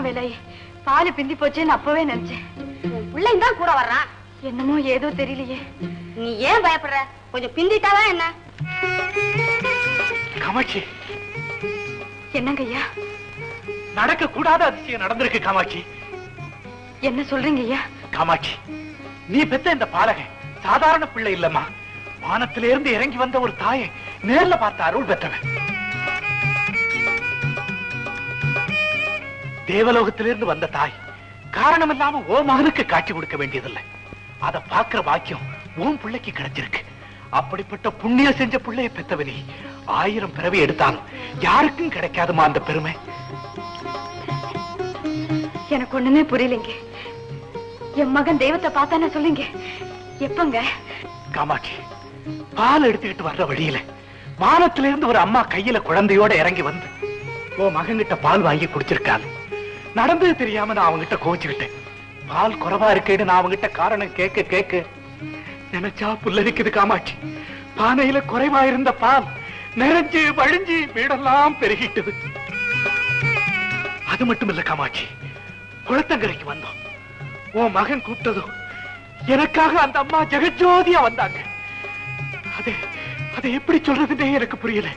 ஆமா வேலை. பால் பிந்தி போச்சேன்னு அப்பவே நினைச்சேன். பிள்ளைங்க தான் கூட வர்றான். என்னமோ ஏதோ தெரியலையே. நீ ஏன் பயப்படுற? கொஞ்சம் பிந்திட்டாதான் என்ன? காமாட்சி. என்னங்க ஐயா? நடக்க கூடாத அதிசயம் நடந்திருக்கு காமாட்சி. என்ன சொல்றீங்க ஐயா? காமாட்சி நீ பெத்த இந்த பாலகன் சாதாரண பிள்ளை இல்லம்மா. வானத்திலிருந்து இறங்கி வந்த ஒரு தாயை நேர்ல பார்த்த அருள் பெற்றவன். தேவலோகத்திலிருந்து வந்த தாய் காரணம் இல்லாம ஓ மகனுக்கு காட்சி கொடுக்க வேண்டியதில்லை. அத பாக்குற பாக்கியம் உன் பிள்ளைக்கு கிடைச்சிருக்கு. அப்படிப்பட்ட புண்ணியம் செஞ்ச பிள்ளைய பெத்தவனி ஆயிரம் பிறவி எடுத்தாலும் யாருக்கும் கிடைக்காதுமா அந்த பெருமை? எனக்கு ஒண்ணுமே புரியலைங்க. என் மகன் தெய்வத்தை பார்த்தானே சொல்லுங்க. எப்பங்க? காமாட்சி பால் எடுத்துக்கிட்டு வர்ற வழியில வானத்திலிருந்து ஒரு அம்மா கையில குழந்தையோட இறங்கி வந்து ஓ மகன்கிட்ட பால் வாங்கி குடிச்சிருக்காள். நடந்தது தெரியாம நான் அவங்கிட்ட கோச்சுக்கிட்டேன் பால் குறைவா இருக்கேன்னு நான் அவங்கிட்ட காரணம் கேட்க கேட்க நினைச்சா புல்லரிக்குது காமாட்சி. பானையில குறைவா இருந்த பால் நிறைஞ்சு வழிஞ்சு வீடெல்லாம் பெருகிட்டது. அது மட்டும் இல்ல காமாட்சி குளத்தங்கரைக்கு வந்தோம். உன் மகன் கூப்பிட்டதும் எனக்காக அந்த அம்மா ஜெகஜோதியா வந்தாங்க. அது அதை எப்படி சொல்றதுன்னே எனக்கு புரியல.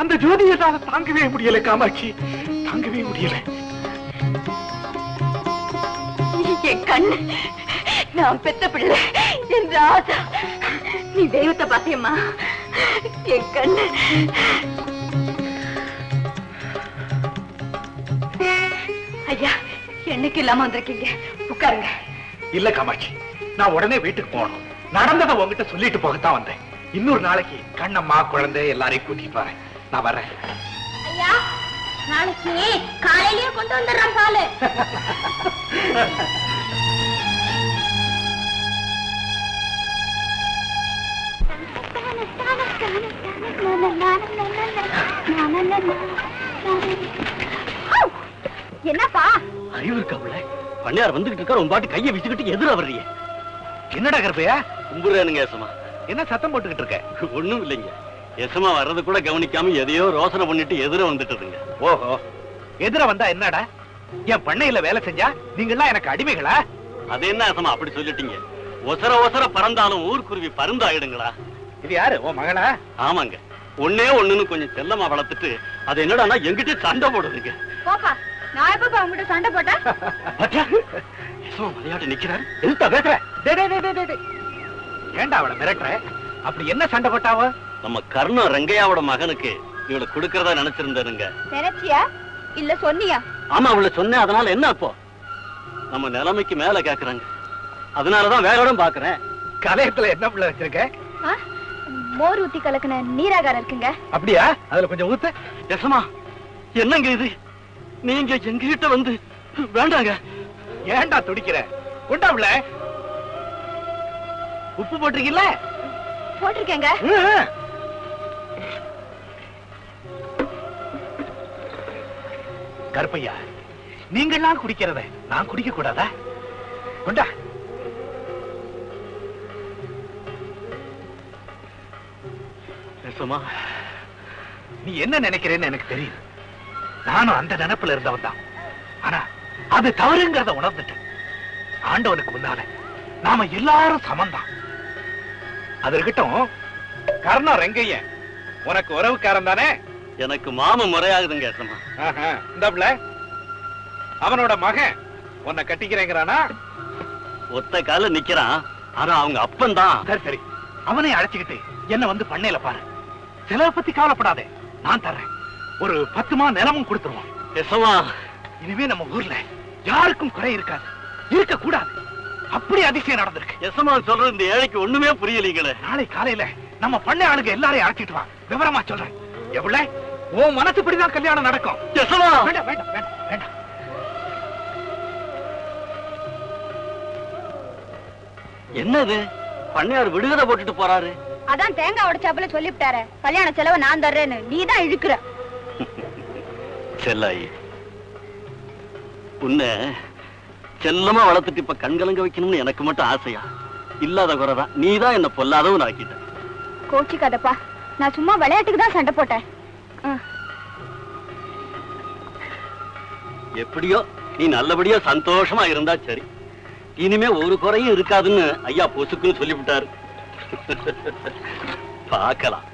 அந்த ஜோதியை தாங்கவே முடியல காமாட்சி தாங்கவே முடியல. என் கண்ணு நான் பெத்த பிள்ளை என் ராஜா. நீ தெய்வத்தை பாத்தியம்மா. என் கண்ணு ஐயா என்னைக்கு இல்லாம வந்திருக்கீங்க? உட்காருங்க. இல்ல காமாட்சி நான் உடனே வீட்டுக்கு போகணும். நடந்ததை உங்ககிட்ட சொல்லிட்டு போகத்தான் வந்தேன். இன்னொரு நாளைக்கு கண்ணம்மா குழந்தை எல்லாரையும் கூட்டிட்டு வரேன். நான் வரேன். ஐயா நாளைக்கு காலையிலேயே கொண்டு வந்துடுறான் பாலு. என்னப்பா? அறிவு இருக்காவுல பண்ணையார் வந்துகிட்டு இருக்காரு உன் பாட்டு கையை வச்சுக்கிட்டு எதிர வர்றீங்க. என்னடா கருப்பையா? கும்புறானுங்க ஏசமா என்ன சத்தம் போட்டுக்கிட்டு இருக்க? ஒண்ணும் இல்லைங்க. எசமா வர்றது கூட கவனிக்காம எதையோ ரோசனை பண்ணிட்டு எதிர வந்துட்டதுங்க. ஓஹோ. எதிர வந்தா என்னடா? என் பண்ணையில வேலை செஞ்சா நீங்கெல்லாம் எனக்கு அடிமைகளா? அது என்ன ஏசமா அப்படி சொல்லிட்டீங்க? ஒசர ஒசர பறந்தாலும் ஊர்க்குருவி பருந்தாயிடுங்களா? இது யாரு? ஓ மகளா? ஆமாங்க. ஒண்ணே ஒண்ணுன்னு கொஞ்சம் செல்லமா வளர்த்துட்டு அது என்னடான்னா எங்கிட்ட சண்டை போடுதுங்க. போப்பா நான் எப்ப உங்ககிட்ட சண்டை போட்டேன்? எசமா விளையாட்டு நிக்கிறாரு? எதுத்தா பேசுற. ஏன்டா அவளை மிரட்டுற? அப்படி என்ன சண்டை போட்டாவ? நம்ம கர்ணம் ரங்கையாவோட மகனுக்கு இவளை கொடுக்கறதா நினைச்சிருந்தாருங்க நினைச்சியா? இல்ல சொன்னியா? ஆமா அவளை சொன்னேன். அதனால என்ன அப்போ? நம்ம நிலைமைக்கு மேல கேக்குறாங்க. அதனாலதான் வேற இடம் பாக்குறேன். கலையத்துல என்ன பிள்ளை வச்சிருக்க? ஆ? மோர் ஊத்தி கலக்குன நீராகாரம் இருக்குங்க. அப்படியா? அதுல கொஞ்சம் ஊத்து. எசமா என்னங்க இது? நீங்க எங்ககிட்ட வந்து வேண்டாங்க. ஏன்டா துடிக்கிற? கொண்டா பிள்ளை? உப்பு போட்டிருக்கீல்ல போட்டிருக்கேங்க. கருப்பையா நீங்கள்லாம் குடிக்கிறத நான் குடிக்க கூடாதா? கொண்டா. எசமா நீ என்ன நினைக்கிறேன்னு எனக்கு தெரியும். நானும் அந்த நினைப்புல இருந்தவன் தான். ஆனா அது தவறுங்கிறத உணர்ந்துட்டேன். ஆண்டவனுக்கு முன்னால நாம எல்லாரும் சமந்தான் அது இருக்கட்டும் கர்ணம் ரெங்கைய உனக்கு உறவுக்காரன் தானே? எனக்கு மாம முறையாகுதுங்க எசமா இந்தாப்புல அவனோட மகன் உன்னை கட்டிக்கிறேங்கிறானா? ஒத்த கால நிக்கிறான். ஆனா அவங்க அப்பன் தான் சரி சரி. அவனை அழைச்சுக்கிட்டு என்ன வந்து பண்ணையில பாரு. செலவை பத்தி கவலைப்படாதே. நான் தர்றேன். ஒரு பத்து மா நிலமும் கொடுத்துருவோம் எசமா இனிமே நம்ம ஊர்ல யாருக்கும் குறை இருக்காது. இருக்க கூடாது. அப்படி அதிசயம் நடந்திருக்கு. எசமா சொல்றது இந்த ஏழைக்கு ஒண்ணுமே புரியலீங்களே. நாளை காலையில நம்ம பண்ணை ஆளுங்க எல்லாரையும் அழைச்சிட்டு வா. விவரமா சொல்றேன். எவ்வளவு? உன் மனசுப்படிதான் கல்யாணம் நடக்கும். வேண்டாம் வேண்டாம் வேண்டாம் வேண்டாம். என்னது? பண்ணையார் விடுகதை போட்டுட்டு போறாரு. அதான் தேங்காய் உடைச்சாப்புல சொல்லிவிட்டாரு. கல்யாண செலவு நான் தர்றேன்னு. நீ தான் இழுக்கிற. செல்லாயி. உன்னை செல்லமா வளர்த்துட்டு இப்ப கண்கலங்க வைக்கணும்னு எனக்கு மட்டும் ஆசையா? இல்லாத குறைதான். நீதான் என்ன பொல்லாதவன் ஆக்கிட்ட கோச்சிக்காதப்பா. நான் சும்மா விளையாட்டுக்கு தான் சண்டை போட்டேன். எப்படியோ நீ நல்லபடியா சந்தோஷமா இருந்தா சரி. இனிமே ஒரு குறையும் இருக்காதுன்னு ஐயா பொசுக்குன்னு சொல்லிவிட்டாரு. பார்க்கலாம்.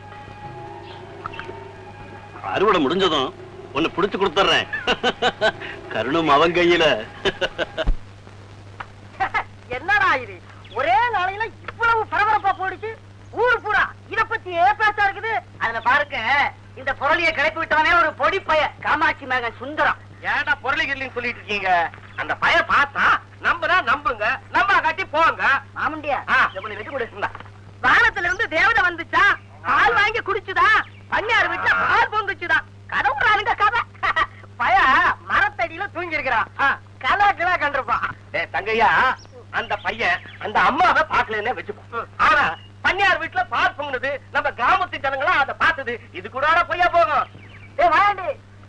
அறுவடை முடிஞ்சதும் உன்னை புடிச்சு கொடுத்துறேன் கருணும் அவன் கையில. என்னடா இது? ஒரே நாளையில இவ்வளவு பரபரப்பா போடுச்சு. ஊர் பூரா இத பத்தி பேசா இருக்குது. அதுல பாருங்க இந்த பொருளிய கிளப்பி விட்டவனே ஒரு பொடி பைய காமாட்சி மகன் சுந்தரம். ஏன்டா பொருளிகள் சொல்லிட்டு இருக்கீங்க? அந்த பய பார்த்தா நம்புனா நம்புங்க நம்ப கட்டி போங்க. மாமண்டியா வச்சு கொடுக்குங்க வானத்துல இருந்து தேவதை வந்துச்சா? பால் வாங்கி குடிச்சுதா? பன்னியார் வீட்டுல பால் பொங்குச்சுதா? கடவுளானுங்க கதை. பய மரத்தடியில தூங்கி இருக்கிறான் கலா கிலா கண்டிருப்பான். ஏ தங்கையா அந்த பையன் அந்த அம்மாவை பாக்கலன்னே வச்சுப்போம் ஆனா பன்னியார் வீட்டுல பால் பொங்குனது நம்ம கிராமத்து ஜனங்களா அதை பார்த்தது. இது கூட பொய்யா போகும். ஏ வாண்டி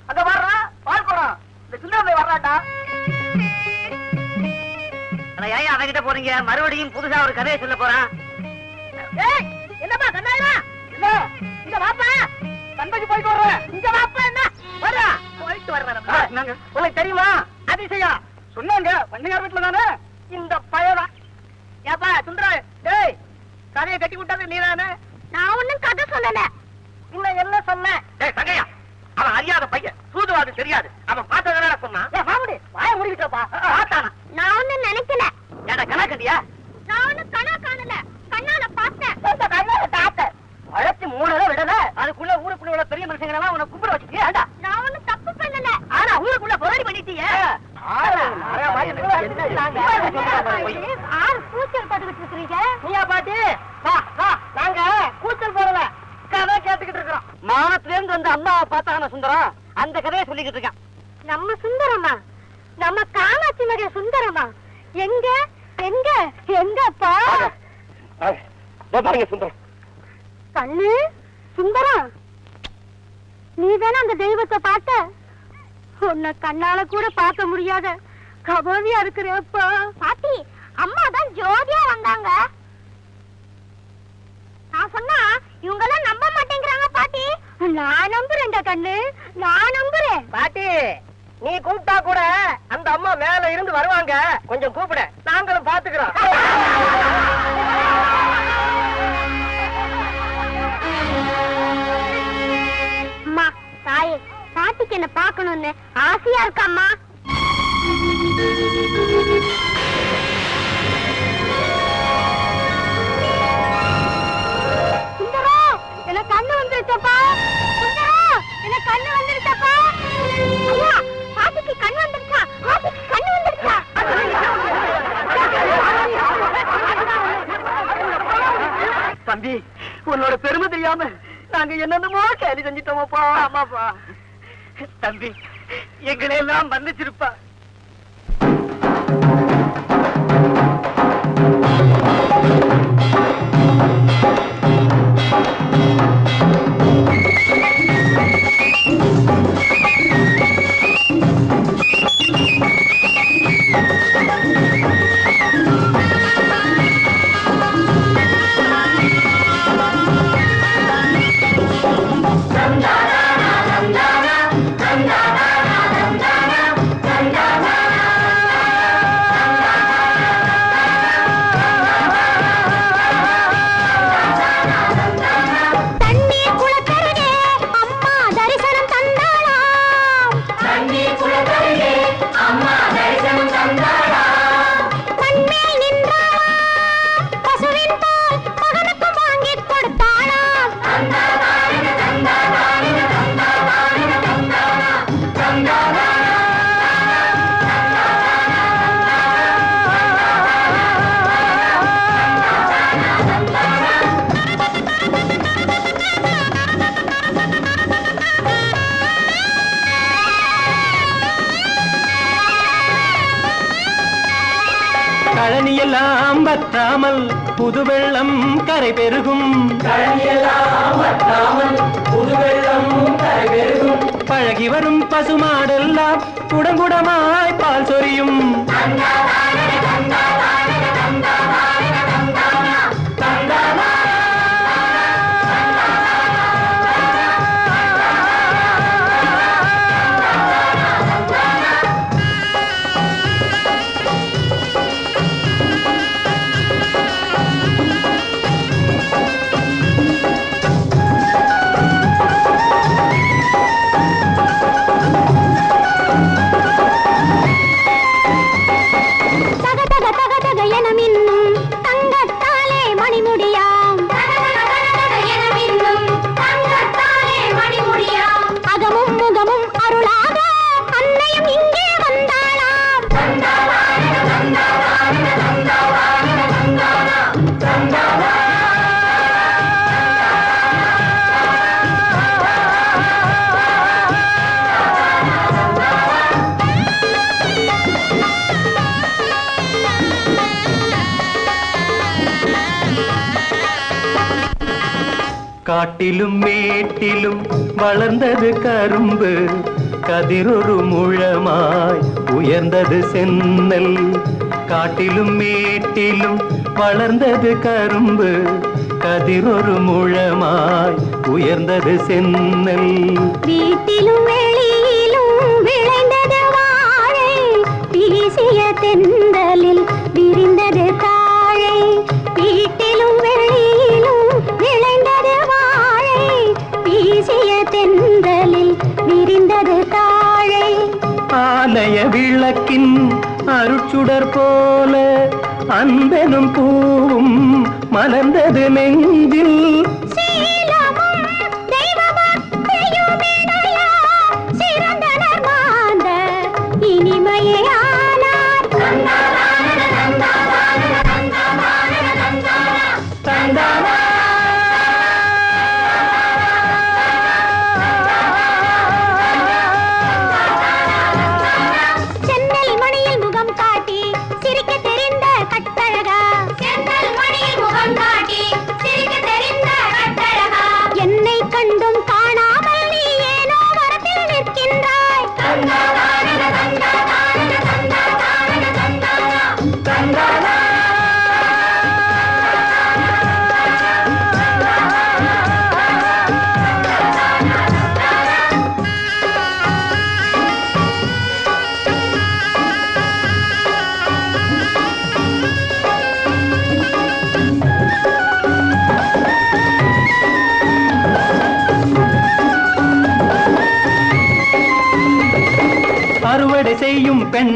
அங்க வர்றா. பால் குடம் இந்த சுந்தரமை வர்றாட்டா ஏன் அவகிட்ட போறீங்க? மறுபடியும் புதுசா ஒரு கதையை சொல்ல போறான். ஏய் என்னப்பா கண்ணாயிரா இல்ல இங்க வாப்பா. சந்தைக்கு போயிட்டு வர்றேன். இங்க வாப்பா என்ன? வர்றா. போயிட்டு வர்றேன் உனக்கு தெரியுமா? அதிசயம். சொன்னாங்க பண்ணையார் வீட்டுல தானே? இந்த பயவா ஏப்பா சுந்தரா டேய் கதையை கட்டி விட்டது நீதானே? நான் ஒண்ணும் கதை சொல்லல. இன்னும் என்ன சொன்னேன் அவன் அறியாத பையன். சூதுவாது தெரியாது. அவன் பார்த்ததை சொன்னான். ஏ மாமுடி வாய முடிக்கிட்டப்பா பார்த்தானா? நான் ஒண்ணும் நினைக்கல. ஏடா கணா கண்டியா நான் ஒண்ணும் கனா காணல. கண்ணால பார்த்தேன். கண்ணால தாத்த வளர்ச்சி மூணு விடல. அதுக்குள்ள ஊருக்குள்ள உள்ள பெரிய மனுஷங்க எல்லாம் உன கும்பிட வச்சுட்டியா ஏண்டா? நான் ஒண்ணும் தப்பு பண்ணல. ஆனா ஊருக்குள்ள போராடி பண்ணிட்டியே. ஆறு கூச்சல் பட்டுக்கிட்டு இருக்கிறீங்க. நீயா பாட்டி? வா வா. நாங்க கூச்சல் போடல. கதை கேட்டுக்கிட்டு இருக்கிறோம். மானத்துல இருந்து வந்த அம்மாவை பார்த்தான சுந்தரம்? அந்த கதையை சொல்லிக்கிட்டு இருக்கான். நம்ம சுந்தரமா நம்ம காமாட்சி மகன் சுந்தரமா எங்க? எங்க? எங்கப்பா? பாருங்க சுந்தரம். கண்ணு சுந்தரம். நீ தானே அந்த தெய்வத்தை பார்த்த? உன்னை கண்ணால கூட பார்க்க முடியாத கபோதியா இருக்கிறப்பா. பாட்டி அம்மா தான் ஜோதியா வந்தாங்க. நான் சொன்னா இவங்க எல்லாம் நம்ப மாட்டேங்கிறாங்க பாட்டி. நான் நம்புறேன்டா கண்ணு. நான் நம்புறேன். பாட்டி நீ கூப்பிட்டா கூட அந்த அம்மா மேல இருந்து வருவாங்க. கொஞ்சம் கூப்பிட. நாங்களும் பாத்துக்கிறோம். அம்மா தாயே பாட்டிக்கு என்ன பார்க்கணும்னு ஆசையா இருக்காம்மா கண்ணு வந்துருச்சப்பா? ஐயா பாட்டிக்கு கண்ணு வந்துருச்சா? பாட்டிக்கு கண்ணு வந்துருச்சா? தம்பி உன்னோட பெருமை தெரியாம நாங்க என்னென்னமோ கேலி செஞ்சிட்டோமப்பா. ஆமாப்பா. தம்பி எங்களை எல்லாம் மன்னிச்சிருப்பா. கழனியெல்லாம் வற்றாமல் புது வெள்ளம் கரை பெருகும். பழகி வரும் பசுமாடெல்லாம் குடங்குடமாய் பால் சொரியும். காட்டிலும் மேட்டிலும் வளர்ந்தது கரும்பு. கதிரொரு முழமாய் உயர்ந்தது சென்னல் காட்டிலும் மேட்டிலும் வளர்ந்தது கரும்பு. கதிரொரு முழமாய் உயர்ந்தது சென்னல் வீட்டிலும் வெளியிலும் விளைந்தது வாழை. வீசிய தெந்தலில் விரிந்தது വിളക്കിൻ അരുച്ചുടർ പോലെ അന്തനും പൂവും മലർന്നത് നെഞ്ചിൽ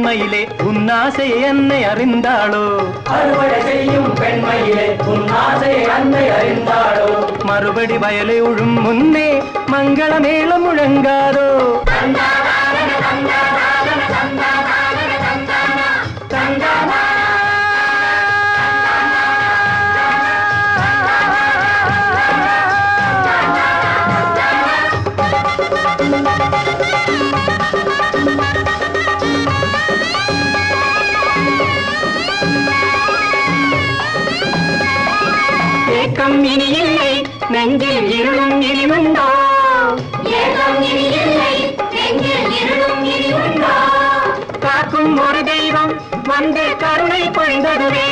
பெண்மையிலே உன்னாசை என்னை அறிந்தாளோ? அறுவடை செய்யும் பெண்மையிலே உன்னாசை என்னை அறிந்தாளோ? மறுபடி வயலை உழும் முன்னே மங்கள மேளம் முழங்காதோ ஏக்கம் இனி இல்லை. நெஞ்சில் இருளும் இனிமுண்டோ காக்கும் ஒரு தெய்வம் வந்து கருணை பொழிந்ததுவே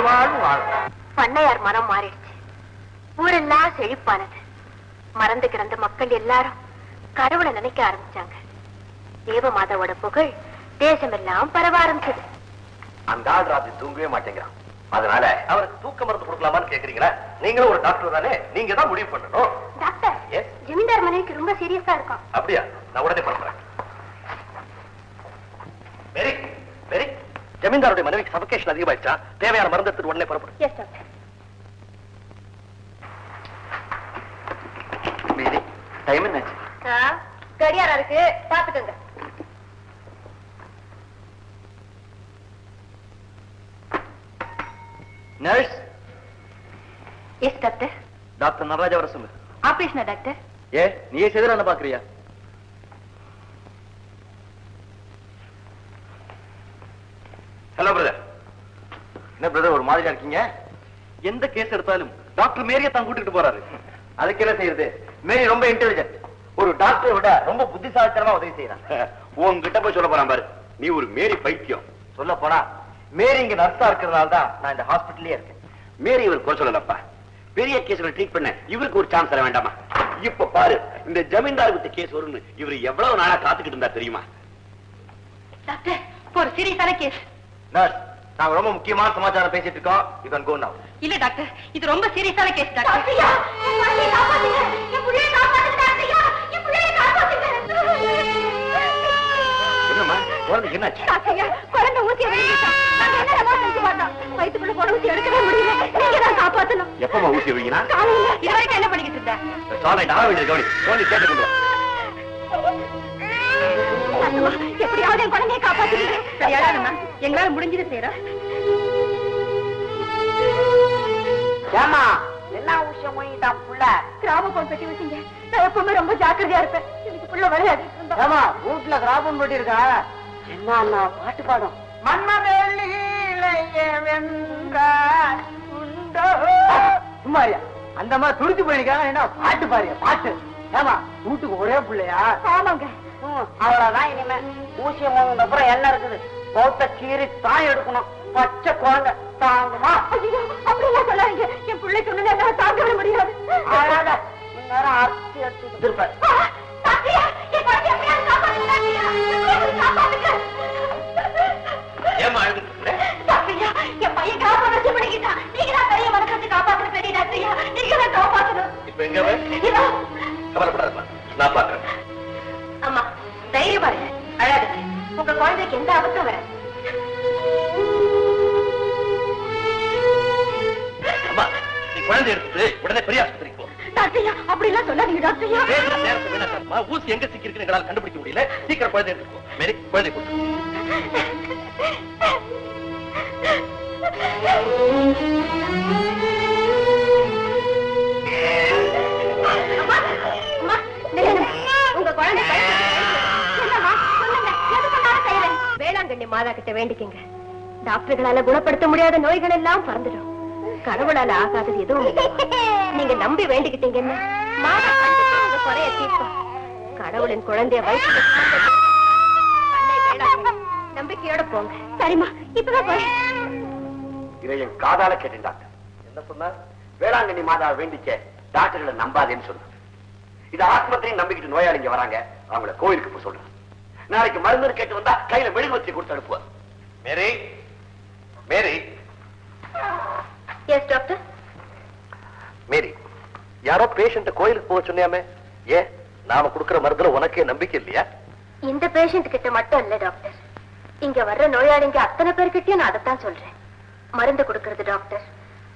பெருவாழ்வு வாழும் பண்ணையார் மனம் மாறிடுச்சு. ஊரெல்லாம் செழிப்பானது. மறந்து கிடந்த மக்கள் எல்லாரும் கடவுளை நினைக்க ஆரம்பிச்சாங்க. தேவமாதாவோட புகழ் தேசமெல்லாம் பரவ ஆரம்பிச்சது. அந்த ஆள் ராத்திரி தூங்கவே மாட்டேங்கிறான். அதனால அவருக்கு தூக்க மருந்து கொடுக்கலாமான்னு கேக்குறீங்களா? நீங்களும் ஒரு டாக்டர் தானே? நீங்க தான் முடிவு பண்ணணும். டாக்டர். ஜமீன்தார் மனைவிக்கு ரொம்ப சீரியஸா இருக்கும். அப்படியா? நான் உடனே பண்றேன் வெரி வெரி ஜமீன்தாருடைய மனைவிக்கு சபகேஷன் அதிகமாயிடுச்சா? தேவையான மருந்து உடனே புறப்படும் டைம் என்னாச்சு? கடியாரா இருக்கு. பாத்துக்கோங்க nurse yes doctor doctor Nataraja வர சொல்லு. ஆபரேஷனா டாக்டர் ஏ நீயே செய்தல பாக்குறியா ஹலோ பிரதர் என்ன பிரதர் ஒரு மாதிரியா இருக்கீங்க? எந்த கேஸ் எடுத்தாலும் டாக்டர் மேரியை தான் கூட்டிட்டு போறாரு. அதுக்கு என்ன செய்யறது? மேரி ரொம்ப இன்டெலிஜென்ட் ஒரு டாக்டரை விட ரொம்ப புத்திசாலித்தனமா உதவி செய்யறான் உங்ககிட்ட போய் சொல்ல போறான் பாரு. நீ ஒரு மேரி பைத்தியம். சொல்ல போனா மேரி இங்க நர்ஸா இருக்கிறதுனால தான் நான் இந்த ஹாஸ்பிட்டல்லே இருக்கேன். மேரி இவர் குறை சொல்லலப்பா. பெரிய கேஸ்களை ட்ரீட் பண்ண இவருக்கு ஒரு சான்ஸ் தர வேண்டாமா? இப்ப பாரு இந்த ஜமீன்தார் விட்டு கேஸ் வரும்னு இவர் எவ்வளவு நாளா காத்துக்கிட்டு இருந்தா தெரியுமா? டாக்டர் ஒரு சீரியஸான கேஸ் நர்ஸ் நாங்க ரொம்ப முக்கியமான சமாச்சாரம் பேசிட்டு இருக்கோம் யூ கேன் கோ நவ இல்ல டாக்டர் இது ரொம்ப சீரியஸான கேஸ் டாக்டர் என் குழந்தையை காப்பாத்துங்க. என் புள்ளையை காப்பாத்துங்க, டாக்டர்யா. என் புள்ளையை காப்பாத்துங்க. என்னம்மா குழந்தைக்கு என்னாச்சு டாக்டர்யா, குழந்தை ஊசி விழுந்துட்டான். நாங்க என்ன ரெமோட் செஞ்சு பார்த்தோம். வயித்துக்குள்ள போன ஊசி எடுக்கவே முடியல. நீங்க தான் காப்பாத்தணும். எப்பமா ஊசி வைக்கினா காலையில. இது வரைக்கும் என்ன பண்ணிக்கிட்டு இருந்த சாலை ஆக வேண்டியது கவனி கவனி கேட்டு கொண்டு வா எப்படியாவது என் குழந்தையை. சரியாடாதம்மா எங்களால முடிஞ்சது செய்யறோம் ஏமா என்ன விஷயம் மொழிதான் புள்ள? கிராம போன் பெட்டி வச்சீங்க. நான் எப்பவுமே ரொம்ப ஜாக்கிரதையா இருப்பேன். எனக்கு புள்ள இருந்தா ஏமா வீட்டுல போட்டி இருக்கா? என்ன பாட்டு பாடும். சும்மாரியா. அந்த மாதிரி துடிச்சு போயிருக்காங்க என்ன பாட்டு பாருங்க பாட்டு. ஏமா வீட்டுக்கு ஒரே பிள்ளையா? ஆமாங்க. அவ்வளவுதான் இனிமே. ஊசிய மூணு அப்புறம் என்ன இருக்குது? பௌத்த கீறி தான் எடுக்கணும். பச்சை குழந்தை. தாங்குமா? அப்படிலாம் சொல்லாதீங்க. என் பிள்ளைக்கு ஒண்ணு என்னால தாங்கவே முடியாது. அழாத. இந்நேரம் அரிசி இருப்பாரு என். ஏமா அழுதுட்டு பையன் கிராம வச்சு பண்ணிக்கிட்டான் நீங்க தான் பெரிய மனசு காப்பாத்துற பெரிய நீங்க தான் இப்ப எங்க நான் பாக்குறேன். தைரியமா இருங்க அழாதுங்க. உங்க குழந்தைக்கு எந்த ஆபத்தும் அம்மா நீ குழந்தை உடனே பெரிய ஆஸ்பத்திரிக்கு போ. டாக்டர்யா அப்படிலாம் சொல்லாதீங்க டாக்டர்யா. நேரத்தை வீணாக்காதம்மா. ஊசி எங்க சிக்கி இருக்குன்னு எங்களால கண்டுபிடிக்க முடியல. சீக்கிரம் குழந்தை எடுத்துக்கோ மேரி குழந்தை கொடுத்து. உங்க குழந்தை என்னம்மா சொல்லுங்க எது சொன்னாலும் செய்யறேன் வேளாங்கண்ணி மாதா கிட்ட வேண்டிக்கங்க. டாக்டர்களால குணப்படுத்த முடியாத நோய்கள் எல்லாம் பறந்துடும். கடவுளால ஆகாதது எதுவும் நீங்க நம்பி வேண்டிக்கிட்டீங்க குறைய கடவுளின் குழந்தைய வயசு நம்பிக்கையோட போங்க. சரிம்மா இப்பதான் போய். இதை என் காதால கேட்டேன் டாக்டர். என்ன சொன்னார் வேளாங்கண்ணி மாதா வேண்டிக்க டாக்டர்களை நம்பாதேன்னு சொன்னார். இது ஆஸ்பத்திரியும் நம்பிக்கிட்டு நோயாளிங்க வராங்க. அவங்கள கோயிலுக்கு போய் சொல்றாங்க நாளைக்கு மருந்து கேட்டு வந்தா கையில மெழுகுவத்தி கொடுத்து அனுப்புவார் மேரி மேரி. எஸ் டாக்டர் மேரி யாரோ பேஷண்ட கோயிலுக்கு போக சொன்னியாமே? ஏன்? நாம கொடுக்கிற மருந்துல உனக்கே நம்பிக்கை இல்லையா? இந்த பேஷண்ட் கிட்ட மட்டும் இல்ல டாக்டர் இங்க வர்ற நோயாளிங்க அத்தனை பேர்கிட்டயும் நான் அதைத்தான் சொல்றேன். மருந்து கொடுக்கறது டாக்டர்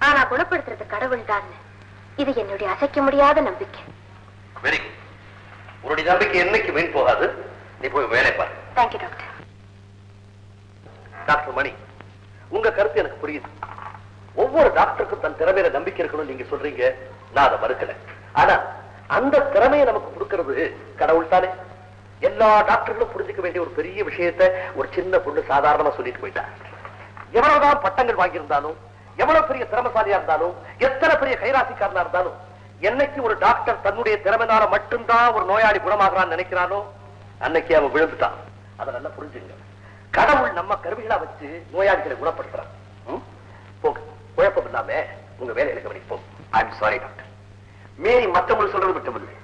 ஆனா குணப்படுத்துறது கடவுள் தான் இது என்னுடைய அசைக்க முடியாத நம்பிக்கை. வெரி குட் உன்னுடைய நம்பிக்கை என்னைக்கு வீண் போகாது? நீ போய் வேலை பாரு. தேங்க்யூ டாக்டர் டாக்டர் மணி உங்க கருத்து எனக்கு புரியுது. ஒவ்வொரு டாக்டருக்கும் தன் திறமையில நம்பிக்கை இருக்கணும் நீங்க சொல்றீங்க. நான் அதை மறுக்கல. ஆனா அந்த திறமையை நமக்கு கொடுக்கிறது கடவுள் தானே. எல்லா டாக்டர்களும் புரிஞ்சுக்க வேண்டிய ஒரு பெரிய விஷயத்தை ஒரு சின்ன பொண்ணு சாதாரணமா சொல்லிட்டு போயிட்டா. எவ்வளவுதான் பட்டங்கள் வாங்கியிருந்தாலும் எவ்வளவு பெரிய திறமசாலியா இருந்தாலும் எத்தனை பெரிய கைராசிக்காரனா இருந்தாலும் என்னைக்கு ஒரு டாக்டர் தன்னுடைய திறமைனால மட்டும்தான் ஒரு நோயாளி குணமாகறான்னு நினைக்கிறானோ அன்னைக்கு அவன் விழுந்துட்டான். அதை நல்லா புரிஞ்சுங்க. கடவுள் நம்ம கருவிகளா வச்சு நோயாளிகளை குணப்படுத்துறான். போங்க. குழப்பம் இல்லாம உங்க வேலையில கவனிக்கு போங்க. ஐம் சாரி டாக்டர் மீறி மத்தவங்களுக்கு சொல்றது மட்டுமில்லை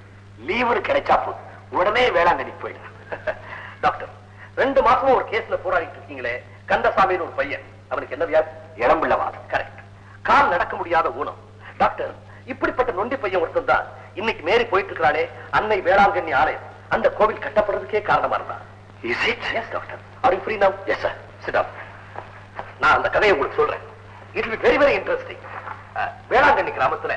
லீவு கிடைச்சா போதும். உடனே வேளாங்கண்ணி போயிடுறேன் டாக்டர் ரெண்டு மாசமும் ஒரு கேஸ்ல போராடிட்டு இருக்கீங்களே. கந்தசாமின்னு ஒரு பையன். அவனுக்கு என்ன வியாதி இளம்பிள்ளவாதம் கரெக்ட் கால் நடக்க முடியாத ஊனம். டாக்டர் இப்படிப்பட்ட நொண்டி பையன் ஒருத்தன் தான். இன்னைக்கு மேரி போயிட்டு இருக்கிறாளே. அன்னை வேளாங்கண்ணி ஆலயம். அந்த கோவில் கட்டப்படுறதுக்கே காரணமா இருந்தான் is it yes doctor are you free now yes sir sit நான் அந்த கதையை உங்களுக்கு சொல்றேன். It will very very interesting Velankanni கிராமத்துல